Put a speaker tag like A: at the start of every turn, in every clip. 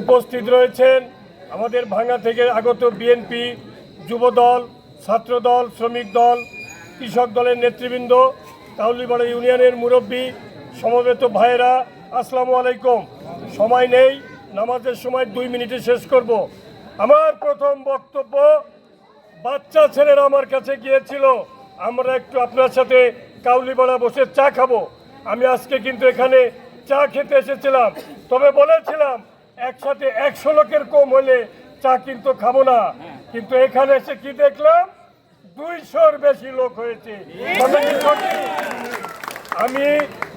A: উপস্থিত রয়েছেন আমাদের ভাঙ্গা থেকে আগত বিএনপি যুবদল, ছাত্রদল, শ্রমিক দল, কৃষক দলের নেতৃবৃন্দ কাউলিপাড়া ইউনিয়নের মুরব্বী, সমবেত ভাইয়েরা, আসসালামু আলাইকুম। সময় নেই, নামাজের সময় দুই মিনিটে শেষ করব। আমার প্রথম বক্তব্য, বাচ্চা ছেলেরা আমার কাছে গিয়েছিল, আমরা একটু আপনার সাথে কাউলিপাড়া বসে চা খাব। আমি আজকে কিন্তু এখানে চা খেতে এসেছিলাম। তবে বলেছিলাম, একসাথে একশো লোকের কম হলে চা কিন্তু খাব না। কিন্তু এখানে এসে কি দেখলাম? দুইশোর বেশি লোক হয়েছে? আমি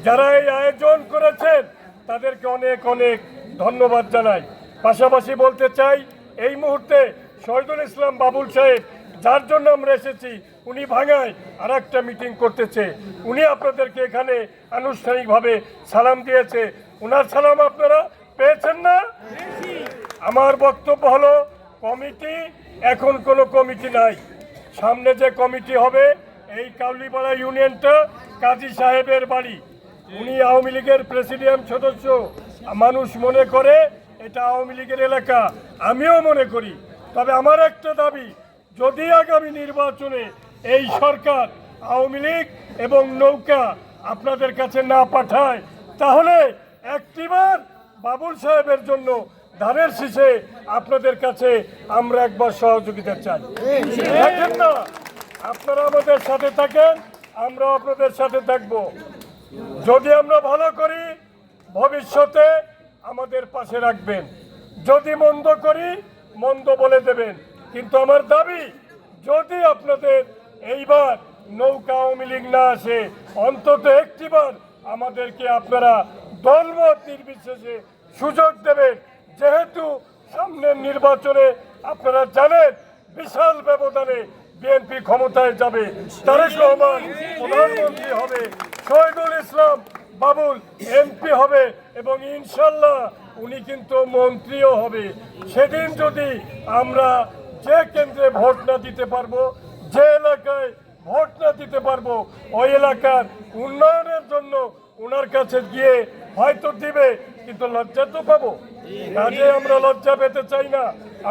A: যারা এই আয়োজন করেছেন, তাদেরকে অনেক অনেক ধন্যবাদ জানাই। পাশাপাশি বলতে চাই, এই মুহূর্তে শহীদুল ইসলাম বাবুল সাহেব যার জন্য আমরা এসেছি, উনি ভাঙায় আর একটা মিটিং করতেছে। উনি আপনাদেরকে এখানে আনুষ্ঠানিকভাবে সালাম দিয়েছে। ওনার সালাম আপনারা পেয়েছেন না? আমার বক্তব্য হলো, কমিটি এখন কোনো কমিটি নাই। সামনে যে কমিটি হবে, এই কাউলিপাড়া ইউনিয়নটা কাজী সাহেবের বাড়ি। উনি আওয়ামী লীগের প্রেসিডিয়াম সদস্য। মানুষ মনে করে এটা আওয়ামী লীগের এলাকা। আমিও মনে করি। তবে আমার একটা দাবি যদি আগামী নির্বাচনে এই সরকার আওয়ামী লীগ এবং নৌকা আপনাদের কাছে না পাঠায়, তাহলে একটিবার বাবুল সাহেবের জন্য ধানের শীষে আপনাদের কাছে আমরা একবার সহযোগিতা চাই। দেখেন না, আপনারা আমাদের সাথে থাকেন, আমরা আপনাদের সাথে থাকব। যদি আমরা ভালো করি, ভবিষ্যতে আমাদের পাশে রাখবেন। যদি মন্দ করি, মন্দ বলে দেবেন। কিন্তু আমার দাবি, যদি আপনাদের এইবার নৌকা আওয়ামী লীগ না আসে, অন্তত একটিবার আমাদেরকে আপনারা দলমত নির্বিশেষে সুযোগ দেবেন। যেহেতু সামনের নির্বাচনে আপনারা জানেন, বিশাল ব্যবধানে বিএনপি ক্ষমতায় যাবে। তারেক রহমান প্রধানমন্ত্রী হবে, শহীদুল ইসলাম বাবুল এমপি হবে এবং ইনশাল্লাহ উনি কিন্তু মন্ত্রীও হবে। সেদিন যদি আমরা যে কেন্দ্রে ভোট না দিতে পারব, যে এলাকায় ভোট না দিতে পারব, ওই এলাকার উন্নয়নের জন্য ওনার কাছে গিয়ে হয়তো দিবে, কিন্তু লজ্জা তো পাবো। কাজে আমরা লজ্জা পেতে চাই না।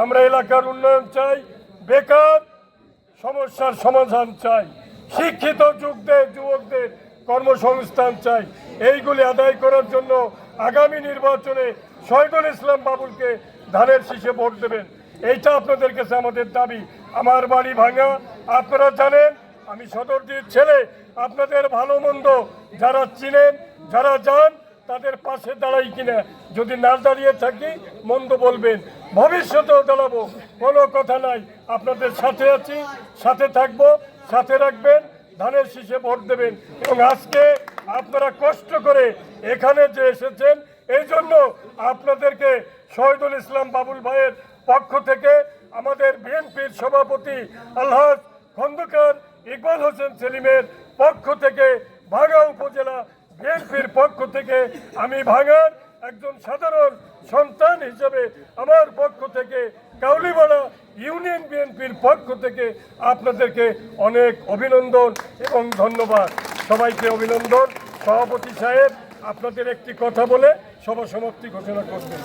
A: আমরা এলাকার উন্নয়ন চাই, বেকার সমস্যার সমাধান চাই, শিক্ষিত যুগদের যুবকদের কর্মসংস্থান চাই। এইগুলি আদায় করার জন্য আগামী নির্বাচনে শহীদুল ইসলাম বাবুলকে ধানের শীষে ভোট দেবেন। এইটা আপনাদের কাছে আমাদের দাবি। আমার বাড়ি ভাঙা, আপনারা জানেন, আমি সদরজির ছেলে, আপনাদের ভালো মন্দ যারা চিনেন, যারা যান তাদের পাশে দাঁড়াই কিনা। যদি না দাঁড়িয়ে থাকি, মন্দ বলবেন। ভবিষ্যতেও দাঁড়াবো, কোনো কথা নাই। আপনাদের সাথে আছি, সাথে থাকব, সাথে রাখবেন, ধানের শীষে ভোট দেবেন। এবং আজকে আপনারা কষ্ট করে এখানে যে এসেছেন, এই জন্য আপনাদেরকে শহীদুল ইসলাম বাবুল ভাইয়ের পক্ষ থেকে আমাদের বিএনপির সভাপতি আল্লাহ খন্দকার ইকবাল হোসেন সেলিমের পক্ষ থেকে ভাঙা উপজেলা বিএনপির পক্ষ থেকে আমি ভাঙার একজন সাধারণ সন্তান হিসেবে আমার পক্ষ থেকে কাউলিবাড়া ইউনিয়ন বিএনপির পক্ষ থেকে আপনাদেরকে অনেক অভিনন্দন এবং ধন্যবাদ। সবাইকে অভিনন্দন। সভাপতি সাহেব, আপনাদের একটি কথা বলে সভা সমাপ্তি ঘোষণা করবেন।